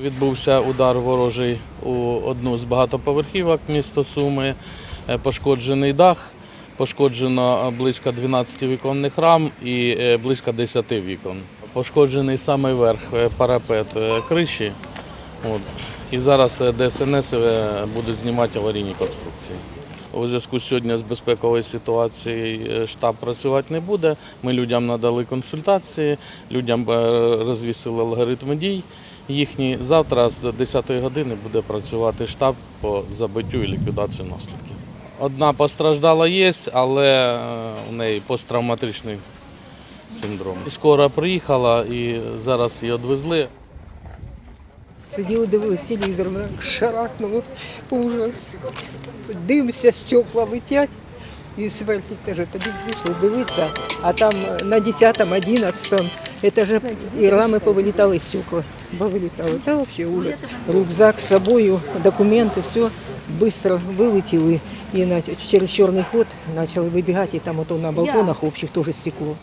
Відбувся удар ворожий у одну з багатоповерхівок міста Суми. Е, Пошкоджений дах, пошкоджено е, близько 12 віконних рам і е, близько 10 вікон. Пошкоджений саме верх парапет криші. От. І зараз ДСНС будуть знімати аварійні конструкції. У зв'язку сьогодні з безпековою ситуацією е, штаб працювати не буде. Ми людям надали консультації, людям е, розвісили алгоритми дій їхні. Завтра з 10 години буде працювати штаб по забиттю і ліквідації наслідків. Одна постраждала є, але е, у неї посттравматичний синдром. Скоро приїхала і зараз її відвезли. Сиділи, дивились телевізор, мене шарахнуло, ужас. Дивимося, стекла летять. І сверхник теж тоді вийшли дивитися, а там на 10-му, 11-му етажі і рами повилітали стекла. Повилітали. Та взагалі ужас. Рюкзак з собою, документи, все швидко вилетіли. І через чорний ход почали вибігати, і там ото на балконах общих теж стекло.